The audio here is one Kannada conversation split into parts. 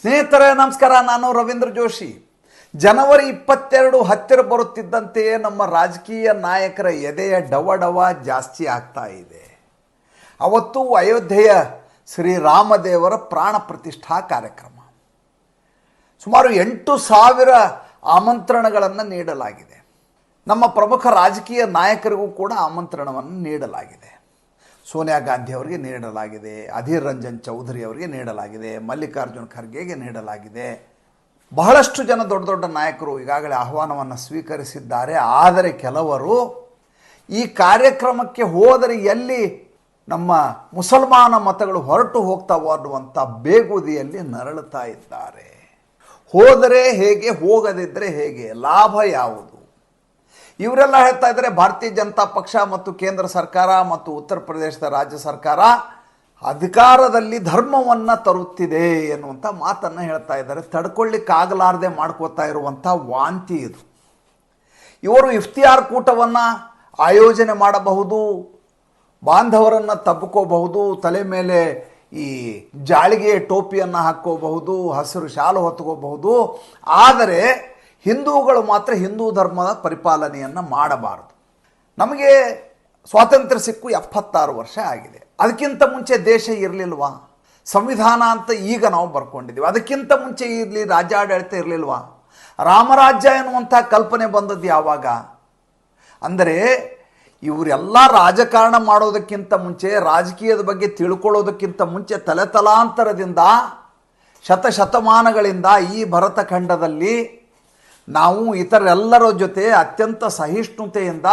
ಸ್ನೇಹಿತರೆ, ನಮಸ್ಕಾರ. ನಾನು ರವೀಂದ್ರ ಜೋಶಿ. ಜನವರಿ ಇಪ್ಪತ್ತೆರಡು ಹತ್ತಿರ ಬರುತ್ತಿದ್ದಂತೆಯೇ ನಮ್ಮ ರಾಜಕೀಯ ನಾಯಕರ ಎದೆಯ ಡವ ಡವ ಜಾಸ್ತಿ ಆಗ್ತಾ ಇದೆ. ಅವತ್ತು ಅಯೋಧ್ಯೆಯ ಶ್ರೀರಾಮದೇವರ ಪ್ರಾಣ ಪ್ರತಿಷ್ಠಾ ಕಾರ್ಯಕ್ರಮ. ಸುಮಾರು ಎಂಟು ಸಾವಿರ ಆಮಂತ್ರಣಗಳನ್ನು ನೀಡಲಾಗಿದೆ. ನಮ್ಮ ಪ್ರಮುಖ ರಾಜಕೀಯ ನಾಯಕರಿಗೂ ಕೂಡ ಆಮಂತ್ರಣವನ್ನು ನೀಡಲಾಗಿದೆ. ಸೋನಿಯಾ ಗಾಂಧಿ ಅವರಿಗೆ ನೀಡಲಾಗಿದೆ, ಅಧೀರ್ ರಂಜನ್ ಚೌಧರಿ ಅವರಿಗೆ ನೀಡಲಾಗಿದೆ, ಮಲ್ಲಿಕಾರ್ಜುನ್ ಖರ್ಗೆಗೆ ನೀಡಲಾಗಿದೆ. ಬಹಳಷ್ಟು ಜನ ದೊಡ್ಡ ದೊಡ್ಡ ನಾಯಕರು ಈಗಾಗಲೇ ಆಹ್ವಾನವನ್ನು ಸ್ವೀಕರಿಸಿದ್ದಾರೆ, ಆದರೆ ಕೆಲವರು ಈ ಕಾರ್ಯಕ್ರಮಕ್ಕೆ ಹೋದರೆ ಎಲ್ಲಿ ನಮ್ಮ ಮುಸಲ್ಮಾನ ಮತಗಳು ಹೊರಟು ಹೋಗ್ತಾವೋ ಅನ್ನುವಂಥ ಬೇಗುದಿಯಲ್ಲಿ ನರಳುತ್ತಾ ಇದ್ದಾರೆ. ಹೋದರೆ ಹೇಗೆ ಹೋಗದಿದ್ದರೆ ಹೇಗೆ, ಲಾಭ ಯಾವುದು? ಇವರೆಲ್ಲ ಹೇಳ್ತಾ ಇದ್ದಾರೆ, ಭಾರತೀಯ ಜನತಾ ಪಕ್ಷ ಮತ್ತು ಕೇಂದ್ರ ಸರ್ಕಾರ ಮತ್ತು ಉತ್ತರ ಪ್ರದೇಶದ ರಾಜ್ಯ ಸರ್ಕಾರ ಅಧಿಕಾರದಲ್ಲಿ ಧರ್ಮವನ್ನು ತರುತ್ತಿದೆ ಎನ್ನುವಂಥ ಮಾತನ್ನು ಹೇಳ್ತಾ ಇದ್ದಾರೆ. ತಡ್ಕೊಳ್ಳಿಕ್ಕಾಗಲಾರದೆ ಮಾಡ್ಕೋತಾ ಇರುವಂಥ ವಾಂತಿ ಇದು. ಇವರು ಇಫ್ತಿಯಾರ್ ಕೂಟವನ್ನು ಆಯೋಜನೆ ಮಾಡಬಹುದು, ಬಾಂಧವರನ್ನು ತಬ್ಕೋಬಹುದು, ತಲೆ ಮೇಲೆ ಈ ಜಾಳಿಗೆ ಟೋಪಿಯನ್ನು ಹಾಕ್ಕೋಬಹುದು, ಹಸಿರು ಶಾಲು ಹೊತ್ಕೋಬಹುದು. ಆದರೆ ಹಿಂದೂಗಳು ಮಾತ್ರ ಹಿಂದೂ ಧರ್ಮದ ಪರಿಪಾಲನೆಯನ್ನು ಮಾಡಬಾರದು. ನಮಗೆ ಸ್ವಾತಂತ್ರ್ಯ ಸಿಕ್ಕು ಎಪ್ಪತ್ತಾರು ವರ್ಷ ಆಗಿದೆ. ಅದಕ್ಕಿಂತ ಮುಂಚೆ ದೇಶ ಇರಲಿಲ್ವಾ? ಸಂವಿಧಾನ ಅಂತ ಈಗ ನಾವು ಬರ್ಕೊಂಡಿದ್ದೀವಿ. ಅದಕ್ಕಿಂತ ಮುಂಚೆ ಇರಲಿ ರಾಜ್ಯಾಡಳಿತ ಇರಲಿಲ್ವಾ? ರಾಮರಾಜ್ಯ ಎನ್ನುವಂಥ ಕಲ್ಪನೆ ಬಂದದ್ದು ಯಾವಾಗ? ಅಂದರೆ ಇವರೆಲ್ಲ ರಾಜಕಾರಣ ಮಾಡೋದಕ್ಕಿಂತ ಮುಂಚೆ, ರಾಜಕೀಯದ ಬಗ್ಗೆ ತಿಳ್ಕೊಳ್ಳೋದಕ್ಕಿಂತ ಮುಂಚೆ ತಲೆತಲಾಂತರದಿಂದ ಶತಶತಮಾನಗಳಿಂದ ಈ ಭರತಖಂಡದಲ್ಲಿ ನಾವು ಇತರೆಲ್ಲರ ಜೊತೆ ಅತ್ಯಂತ ಸಹಿಷ್ಣುತೆಯಿಂದ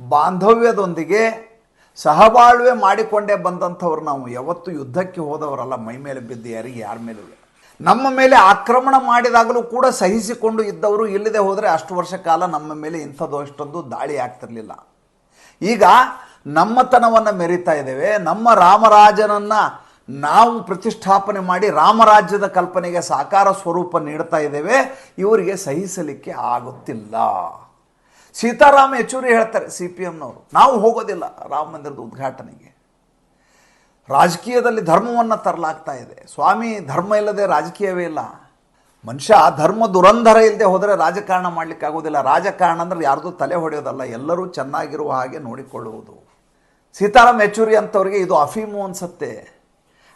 ಬಾಂಧವ್ಯದೊಂದಿಗೆ ಸಹಬಾಳ್ವೆ ಮಾಡಿಕೊಂಡೇ ಬಂದಂಥವ್ರು ನಾವು. ಯಾವತ್ತೂ ಯುದ್ಧಕ್ಕೆ ಹೋದವರಲ್ಲ, ಮೈ ಮೇಲೆ ಬಿದ್ದು ಯಾರಿಗೆ? ಯಾರ ಮೇಲೂ ನಮ್ಮ ಮೇಲೆ ಆಕ್ರಮಣ ಮಾಡಿದಾಗಲೂ ಕೂಡ ಸಹಿಸಿಕೊಂಡು ಇದ್ದವರು ಇಲ್ಲದೆ ಹೋದರೆ ಅಷ್ಟು ವರ್ಷ ಕಾಲ ನಮ್ಮ ಮೇಲೆ ಇಂಥದ್ದು ಅಷ್ಟೊಂದು ದಾಳಿ ಆಗ್ತಿರಲಿಲ್ಲ. ಈಗ ನಮ್ಮತನವನ್ನು ಮೆರಿತಾ ಇದ್ದೇವೆ. ನಮ್ಮ ರಾಮರಾಜನನ್ನು ನಾವು ಪ್ರತಿಷ್ಠಾಪನೆ ಮಾಡಿ ರಾಮರಾಜ್ಯದ ಕಲ್ಪನೆಗೆ ಸಾಕಾರ ಸ್ವರೂಪ ನೀಡ್ತಾ ಇದ್ದೇವೆ, ಇವರಿಗೆ ಸಹಿಸಲಿಕ್ಕೆ ಆಗುತ್ತಿಲ್ಲ. ಸೀತಾರಾಮ ಯೆಚೂರಿ ಹೇಳ್ತಾರೆ ಸಿ ಪಿ ಎಮ್ನವರು ನಾವು ಹೋಗೋದಿಲ್ಲ ರಾಮ ಮಂದಿರದ ಉದ್ಘಾಟನೆಗೆ. ರಾಜಕೀಯದಲ್ಲಿ ಧರ್ಮವನ್ನು ತರಲಾಗ್ತಾ ಇದೆ. ಸ್ವಾಮಿ, ಧರ್ಮ ಇಲ್ಲದೆ ರಾಜಕೀಯವೇ ಇಲ್ಲ. ಮನುಷ್ಯ ಧರ್ಮ ದುರಂಧರ ಇಲ್ಲದೆ ಹೋದರೆ ರಾಜಕಾರಣ ಮಾಡಲಿಕ್ಕಾಗೋದಿಲ್ಲ ರಾಜಕಾರಣ ಅಂದ್ರೆ ಯಾರ್ದು ತಲೆ ಹೊಡೆಯೋದಲ್ಲ, ಎಲ್ಲರೂ ಚೆನ್ನಾಗಿರುವ ಹಾಗೆ ನೋಡಿಕೊಳ್ಳುವುದು. ಸೀತಾರಾಮ್ ಯೆಚೂರಿ ಅಂತವರಿಗೆ ಇದು ಅಫೀಮು ಅನ್ಸತ್ತೆ.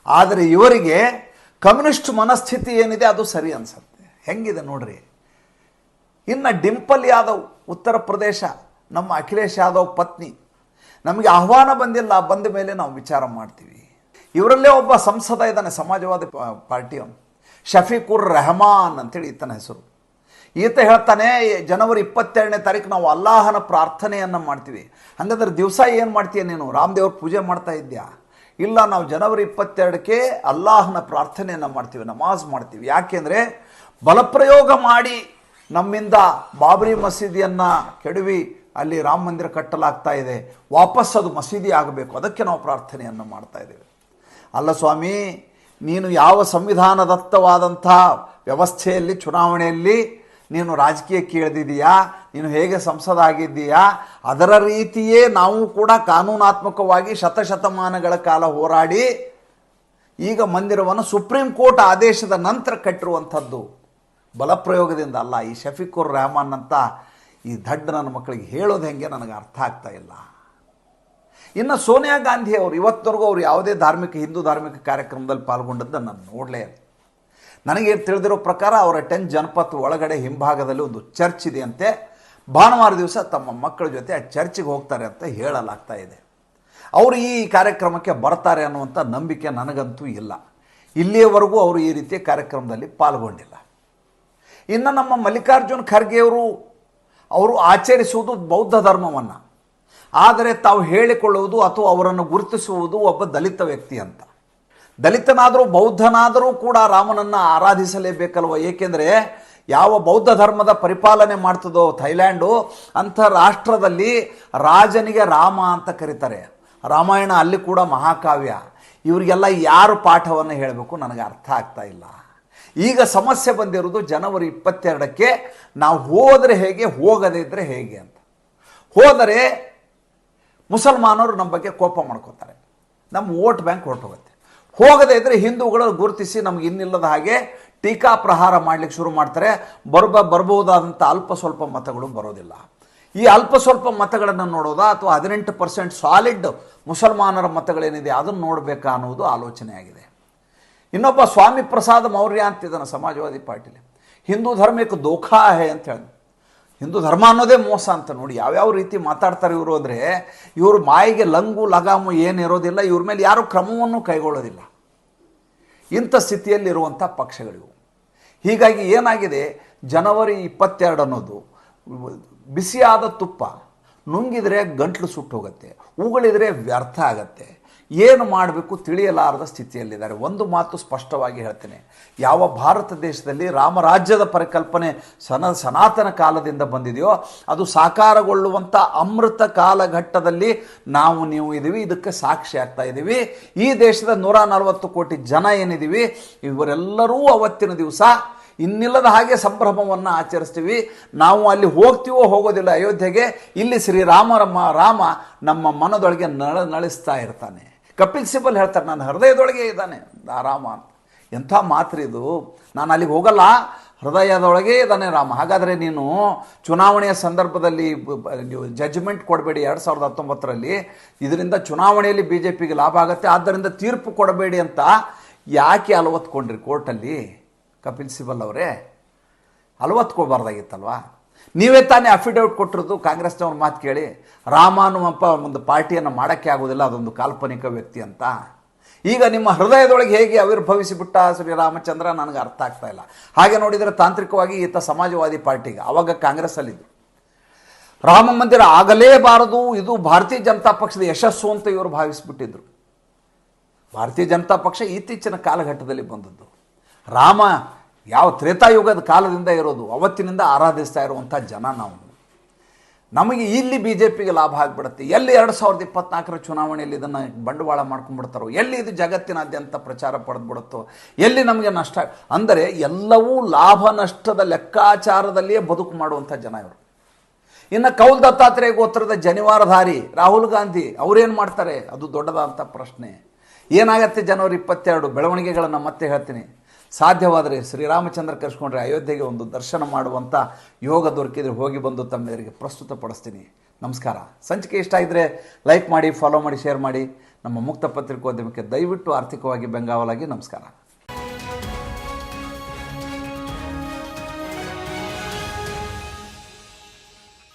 ಆದರೆ ಇವರಿಗೆ ಕಮ್ಯುನಿಸ್ಟ್ ಮನಸ್ಥಿತಿ ಏನಿದೆ ಅದು ಸರಿ ಅನ್ಸತ್ತೆ. ಹೆಂಗಿದೆ ನೋಡ್ರಿ? ಇನ್ನು ಡಿಂಪಲ್ ಯಾದವ್, ಉತ್ತರ ಪ್ರದೇಶ, ನಮ್ಮ ಅಖಿಲೇಶ್ ಯಾದವ್ ಪತ್ನಿ, ನಮಗೆ ಆಹ್ವಾನ ಬಂದಿಲ್ಲ, ಬಂದ ಮೇಲೆ ನಾವು ವಿಚಾರ ಮಾಡ್ತೀವಿ. ಇವರಲ್ಲೇ ಒಬ್ಬ ಸಂಸದ ಇದ್ದಾನೆ, ಸಮಾಜವಾದಿ ಪಾರ್ಟಿಯವನು ಶಫೀಕುರ್ ರೆಹಮಾನ್ ಅಂತೇಳಿ ಈತನ ಹೆಸರು. ಈತ ಹೇಳ್ತಾನೆ, ಜನವರಿ ಇಪ್ಪತ್ತೆರಡನೇ ತಾರೀಕು ನಾವು ಅಲ್ಲಾಹನ ಪ್ರಾರ್ಥನೆಯನ್ನು ಮಾಡ್ತೀವಿ. ಹಂಗಂದ್ರೆ ದಿವಸ ಏನು ಮಾಡ್ತೀಯ ನೀನು? ರಾಮದೇವ್ರ ಪೂಜೆ ಮಾಡ್ತಾ ಇದ್ಯಾ? ಇಲ್ಲ, ನಾವು ಜನವರಿ ಇಪ್ಪತ್ತೆರಡಕ್ಕೆ ಅಲ್ಲಾಹನ ಪ್ರಾರ್ಥನೆಯನ್ನು ಮಾಡ್ತೀವಿ, ನಮಾಜ್ ಮಾಡ್ತೀವಿ. ಯಾಕೆಂದರೆ ಬಲಪ್ರಯೋಗ ಮಾಡಿ ನಮ್ಮಿಂದ ಬಾಬರಿ ಮಸೀದಿಯನ್ನು ಕೆಡವಿ ಅಲ್ಲಿ ರಾಮ ಮಂದಿರ ಕಟ್ಟಲಾಗ್ತಾ ಇದೆ. ವಾಪಸ್ ಅದು ಮಸೀದಿ ಆಗಬೇಕು. ಅದಕ್ಕೆ ನಾವು ಪ್ರಾರ್ಥನೆಯನ್ನು ಮಾಡ್ತಾ ಇದ್ದೇವೆ. ಅಲ್ಲ ಸ್ವಾಮಿ, ನೀನು ಯಾವ ಸಂವಿಧಾನದತ್ತವಾದಂಥ ವ್ಯವಸ್ಥೆಯಲ್ಲಿ, ಚುನಾವಣೆಯಲ್ಲಿ ನೀನು ರಾಜಕೀಯ ಕೇಳ್ದಿದೀಯಾ ನೀನು ಹೇಗೆ ಸಂಸದ ಆಗಿದ್ದೀಯಾ ಅದರ ರೀತಿಯೇ ನಾವು ಕೂಡ ಕಾನೂನಾತ್ಮಕವಾಗಿ ಶತಶತಮಾನಗಳ ಕಾಲ ಹೋರಾಡಿ, ಈಗ ಮಂದಿರವನ್ನು ಸುಪ್ರೀಂ ಕೋರ್ಟ್ ಆದೇಶದ ನಂತರ ಕಟ್ಟಿರುವಂಥದ್ದು. ಬಲಪ್ರಯೋಗದಿಂದ ಅಲ್ಲ, ಈ ಶಫೀಕುರ್ ರೆಹಮಾನ್ ಅಂತ ಈ ದಡ್ಡ ನನ್ನ ಮಕ್ಕಳಿಗೆ ಹೇಳೋದು ಹೆಂಗೆ ನನಗೆ ಅರ್ಥ ಆಗ್ತಾ ಇಲ್ಲ. ಇನ್ನು ಸೋನಿಯಾ ಗಾಂಧಿ ಅವರು ಇವತ್ತರೆಗೂ ಅವರು ಯಾವುದೇ ಧಾರ್ಮಿಕ, ಹಿಂದೂ ಧಾರ್ಮಿಕ ಕಾರ್ಯಕ್ರಮದಲ್ಲಿ ಪಾಲ್ಗೊಂಡದ್ದು ನಾನು ನೋಡಲೇ ನನಗೆ ತಿಳಿದಿರೋ ಪ್ರಕಾರ ಅವರ ಟೆನ್ ಜನಪತ್ ಒಳಗಡೆ ಹಿಂಭಾಗದಲ್ಲಿ ಒಂದು ಚರ್ಚ್ ಇದೆಯಂತೆ. ಭಾನುವಾರ ದಿವಸ ತಮ್ಮ ಮಕ್ಕಳ ಜೊತೆ ಆ ಚರ್ಚಿಗೆ ಹೋಗ್ತಾರೆ ಅಂತ ಹೇಳಲಾಗ್ತಾ ಇದೆ. ಅವರು ಈ ಕಾರ್ಯಕ್ರಮಕ್ಕೆ ಬರ್ತಾರೆ ಅನ್ನುವಂಥ ನಂಬಿಕೆ ನನಗಂತೂ ಇಲ್ಲ. ಇಲ್ಲಿಯವರೆಗೂ ಅವರು ಈ ರೀತಿಯ ಕಾರ್ಯಕ್ರಮದಲ್ಲಿ ಪಾಲ್ಗೊಂಡಿಲ್ಲ. ಇನ್ನು ನಮ್ಮ ಮಲ್ಲಿಕಾರ್ಜುನ್ ಖರ್ಗೆಯವರು ಅವರು ಆಚರಿಸುವುದು ಬೌದ್ಧ ಧರ್ಮವನ್ನು. ಆದರೆ ತಾವು ಹೇಳಿಕೊಳ್ಳುವುದು ಅಥವಾ ಅವರನ್ನು ಗುರುತಿಸುವುದು ಒಬ್ಬ ದಲಿತ ವ್ಯಕ್ತಿ ಅಂತ. ದಲಿತನಾದರೂ ಬೌದ್ಧನಾದರೂ ಕೂಡ ರಾಮನನ್ನು ಆರಾಧಿಸಲೇಬೇಕಲ್ವ? ಏಕೆಂದರೆ ಯಾವ ಬೌದ್ಧ ಧರ್ಮದ ಪರಿಪಾಲನೆ ಮಾಡ್ತದೋ ಥೈಲ್ಯಾಂಡು, ಅಂಥ ರಾಷ್ಟ್ರದಲ್ಲಿ ರಾಜನಿಗೆ ರಾಮ ಅಂತ ಕರೀತಾರೆ. ರಾಮಾಯಣ ಅಲ್ಲಿ ಕೂಡ ಮಹಾಕಾವ್ಯ. ಇವರಿಗೆಲ್ಲ ಯಾರು ಪಾಠವನ್ನು ಹೇಳಬೇಕು ನನಗೆ ಅರ್ಥ ಆಗ್ತಾ ಇಲ್ಲ. ಈಗ ಸಮಸ್ಯೆ ಬಂದಿರೋದು ಜನವರಿ ಇಪ್ಪತ್ತೆರಡಕ್ಕೆ ನಾವು ಹೋದರೆ ಹೇಗೆ, ಹೋಗದೇ ಇದ್ದರೆ ಹೇಗೆ ಅಂತ. ಹೋದರೆ ಮುಸಲ್ಮಾನರು ನಮ್ಮ ಬಗ್ಗೆ ಕೋಪ ಮಾಡ್ಕೋತಾರೆ. ನಮ್ಮ ವೋಟ್ ಬ್ಯಾಂಕ್ ಹೊರಟೋಗುತ್ತೆ. ಹೋಗದೇ ಇದ್ದರೆ ಹಿಂದೂಗಳು ಗುರುತಿಸಿ ನಮ್ಗೆ ಇನ್ನಿಲ್ಲದ ಹಾಗೆ ಟೀಕಾ ಪ್ರಹಾರ ಮಾಡ್ಲಿಕ್ಕೆ ಶುರು ಮಾಡ್ತಾರೆ. ಬರ್ಬ ಬರಬಹುದಾದಂಥ ಅಲ್ಪ ಸ್ವಲ್ಪ ಮತಗಳು ಬರೋದಿಲ್ಲ. ಈ ಅಲ್ಪ ಸ್ವಲ್ಪ ಮತಗಳನ್ನು ನೋಡೋದಾ ಅಥವಾ ಹದಿನೆಂಟು ಪರ್ಸೆಂಟ್ ಸಾಲಿಡ್ ಮುಸಲ್ಮಾನರ ಮತಗಳೇನಿದೆ ಅದನ್ನು ನೋಡಬೇಕಾ ಅನ್ನೋದು ಆಲೋಚನೆ ಆಗಿದೆ ಇನ್ನೊಬ್ಬ ಸ್ವಾಮಿ ಪ್ರಸಾದ್ ಮೌರ್ಯ ಅಂತಿದ್ದಾನೆ ಸಮಾಜವಾದಿ ಪಾರ್ಟಿಲಿ ಹಿಂದೂ ಧರ್ಮಕ್ಕೆ ದೋಖಾ ಹೇ ಅಂತ ಹೇಳಿ ಹಿಂದೂ ಧರ್ಮ ಅನ್ನೋದೇ ಮೋಸ ಅಂತ ನೋಡಿ ಯಾವ್ಯಾವ ರೀತಿ ಮಾತಾಡ್ತಾರೆ ಇವರು ಅಂದರೆ ಇವರು ಮಾಯಿಗೆ ಲಂಗು, ಲಗಾಮು ಏನಿರೋದಿಲ್ಲ ಇವ್ರ ಮೇಲೆ ಯಾರೂ ಕ್ರಮವನ್ನು ಕೈಗೊಳ್ಳೋದಿಲ್ಲ. ಇಂಥ ಸ್ಥಿತಿಯಲ್ಲಿರುವಂಥ ಪಕ್ಷಗಳಿವು. ಹೀಗಾಗಿ ಏನಾಗಿದೆ, ಜನವರಿ ಇಪ್ಪತ್ತೆರಡು ಅನ್ನೋದು, ಬಿಸಿಯಾದ ತುಪ್ಪ, ನುಂಗಿದರೆ ಗಂಟ್ಲು ಸುಟ್ಟು ಹೋಗುತ್ತೆ ಉಗುಳಿದರೆ ವ್ಯರ್ಥ ಆಗತ್ತೆ. ಏನು ಮಾಡಬೇಕು ತಿಳಿಯಲಾರದ ಸ್ಥಿತಿಯಲ್ಲಿದ್ದಾರೆ. ಒಂದು ಮಾತು ಸ್ಪಷ್ಟವಾಗಿ ಹೇಳ್ತೇನೆ. ಯಾವ ಭಾರತ ದೇಶದಲ್ಲಿ ರಾಮರಾಜ್ಯದ ಪರಿಕಲ್ಪನೆ ಸನ, ಸನಾತನ ಕಾಲದಿಂದ ಬಂದಿದೆಯೋ, ಅದು ಸಾಕಾರಗೊಳ್ಳುವಂಥ ಅಮೃತ ಕಾಲಘಟ್ಟದಲ್ಲಿ ನಾವು ನೀವು ಇದ್ದೀವಿ ಇದಕ್ಕೆ ಸಾಕ್ಷಿ ಆಗ್ತಾ ಇದ್ದೀವಿ ಈ ದೇಶದ ನೂರ ನಲವತ್ತು ಕೋಟಿ ಜನ ಏನಿದ್ದೀವಿ ಇವರೆಲ್ಲರೂ ಅವತ್ತಿನ ದಿವಸ ಇನ್ನಿಲ್ಲದ ಹಾಗೆ ಸಂಭ್ರಮವನ್ನು ಆಚರಿಸ್ತೀವಿ. ನಾವು ಅಲ್ಲಿ ಹೋಗ್ತೀವೋ ಹೋಗೋದಿಲ್ಲ ಅಯೋಧ್ಯೆಗೆ, ಇಲ್ಲಿ ಶ್ರೀರಾಮ ರಮ ರಾಮ ನಮ್ಮ ಮನದೊಳಗೆ ನಳ, ನಳಿಸ್ತಾ ಇರ್ತಾನೆ. ಕಪಿಲ್ ಸಿಬಲ್ ಹೇಳ್ತಾರೆ ನನ್ನ ಹೃದಯದೊಳಗೆ ಇದ್ದಾನೆ, ರಾಮ ಅಂತ. ಎಂಥ ಮಾತ್ರ ಇದು. ನಾನು ಅಲ್ಲಿಗೆ ಹೋಗಲ್ಲ, ಹೃದಯದೊಳಗೆ ಇದ್ದಾನೆ ರಾಮ. ಹಾಗಾದರೆ ನೀನು ಚುನಾವಣೆಯ ಸಂದರ್ಭದಲ್ಲಿ ಜಡ್ಜ್ಮೆಂಟ್ ಕೊಡಬೇಡಿ ಎರಡು ಸಾವಿರದ ಹತ್ತೊಂಬತ್ತರಲ್ಲಿ. ಇದರಿಂದ ಚುನಾವಣೆಯಲ್ಲಿ ಬಿ ಜೆ ಪಿಗೆ ಲಾಭ ಆಗುತ್ತೆ, ಆದ್ದರಿಂದ ತೀರ್ಪು ಕೊಡಬೇಡಿ ಅಂತ ಯಾಕೆ ಅಲವತ್ಕೊಂಡ್ರಿ ಕೋರ್ಟಲ್ಲಿ ಕಪಿಲ್ ಸಿಬಲ್ ಅವರೇ? ಅಲವತ್ಕೊಳ್ಬಾರ್ದಾಗಿತ್ತಲ್ವಾ? ನೀವೇ ತಾನೇ ಅಫಿಡವಿಟ್ ಕೊಟ್ಟಿರೋದು, ಕಾಂಗ್ರೆಸ್ನವ್ರ ಮಾತು ಕೇಳಿ. ರಾಮ ಅನ್ನುವಪ್ಪ ಒಂದು ಪಾರ್ಟಿಯನ್ನು ಮಾಡೋಕ್ಕೆ ಆಗೋದಿಲ್ಲ, ಅದೊಂದು ಕಾಲ್ಪನಿಕ ವ್ಯಕ್ತಿ ಅಂತ. ಈಗ ನಿಮ್ಮ ಹೃದಯದೊಳಗೆ ಹೇಗೆ ಆವಿರ್ಭವಿಸಿಬಿಟ್ಟ ಶ್ರೀರಾಮಚಂದ್ರ ನನಗೆ ಅರ್ಥ ಆಗ್ತಾ ಇಲ್ಲ. ಹಾಗೆ ನೋಡಿದರೆ ತಾಂತ್ರಿಕವಾಗಿ ಈತ ಸಮಾಜವಾದಿ ಪಾರ್ಟಿಗೆ ಅವಾಗ ಕಾಂಗ್ರೆಸ್ಸಲ್ಲಿದ್ದು. ರಾಮ ಮಂದಿರ ಆಗಲೇಬಾರದು, ಇದು ಭಾರತೀಯ ಜನತಾ ಪಕ್ಷದ ಯಶಸ್ಸು ಅಂತ ಇವರು ಭಾವಿಸಿಬಿಟ್ಟಿದ್ರು. ಭಾರತೀಯ ಜನತಾ ಪಕ್ಷ ಇತ್ತೀಚಿನ ಕಾಲಘಟ್ಟದಲ್ಲಿ ಬಂದದ್ದು. ರಾಮ ಯಾವ ತ್ರೇತಾಯುಗದ ಕಾಲದಿಂದ ಇರೋದು, ಅವತ್ತಿನಿಂದ ಆರಾಧಿಸ್ತಾ ಇರುವಂಥ ಜನ ನಾವು. ನಮಗೆ ಇಲ್ಲಿ ಬಿ ಜೆ ಪಿಗೆ ಲಾಭ ಆಗಿಬಿಡುತ್ತೆ. ಎಲ್ಲಿ ಎರಡು ಸಾವಿರದ ಇಪ್ಪತ್ನಾಲ್ಕರ ಚುನಾವಣೆಯಲ್ಲಿ ಇದನ್ನು ಬಂಡವಾಳ ಮಾಡ್ಕೊಂಡ್ಬಿಡ್ತಾರೋ, ಎಲ್ಲಿ ಇದು ಜಗತ್ತಿನಾದ್ಯಂತ ಪ್ರಚಾರ ಪಡೆದ್ಬಿಡುತ್ತೋ, ಎಲ್ಲಿ ನಮಗೆ ನಷ್ಟ ಅಂದರೆ ಎಲ್ಲವೂ ಲಾಭ ನಷ್ಟದ ಲೆಕ್ಕಾಚಾರದಲ್ಲಿಯೇ ಬದುಕು ಮಾಡುವಂಥ ಜನ ಇವರು. ಇನ್ನು ಕೌಲ್ ದತ್ತಾತ್ರೇಯ ಗೋತ್ರದ ಜನಿವಾರಧಾರಿ ರಾಹುಲ್ ಗಾಂಧಿ, ಅವರೇನು ಮಾಡ್ತಾರೆ? ಅದು ದೊಡ್ಡದಾದಂಥ ಪ್ರಶ್ನೆ. ಏನಾಗತ್ತೆ ಜನವರಿ ಇಪ್ಪತ್ತೆರಡು? ಬೆಳವಣಿಗೆಗಳನ್ನು ಮತ್ತೆ ಹೇಳ್ತೀನಿ. ಸಾಧ್ಯವಾದರೆ ಶ್ರೀರಾಮಚಂದ್ರ ಕರೆಸ್ಕೊಂಡ್ರೆ ಅಯೋಧ್ಯೆಗೆ ಒಂದು ದರ್ಶನ ಮಾಡುವಂಥ ಯೋಗ ದೊರಕಿದ್ರೆ ಹೋಗಿ ಬಂದು ತಮ್ಮೆದುರಿಗೆ ಪ್ರಸ್ತುತಪಡಿಸ್ತೀನಿ ನಮಸ್ಕಾರ. ಸಂಚಿಕೆ ಇಷ್ಟ ಇದ್ದರೆ ಲೈಕ್ ಮಾಡಿ ಫಾಲೋ ಮಾಡಿ ಶೇರ್ ಮಾಡಿ. ನಮ್ಮ ಮುಕ್ತ ಪತ್ರಿಕೋದ್ಯಮಕ್ಕೆ ದಯವಿಟ್ಟು ಆರ್ಥಿಕವಾಗಿ ಬೆಂಗಾವಲಾಗಿ ನಮಸ್ಕಾರ.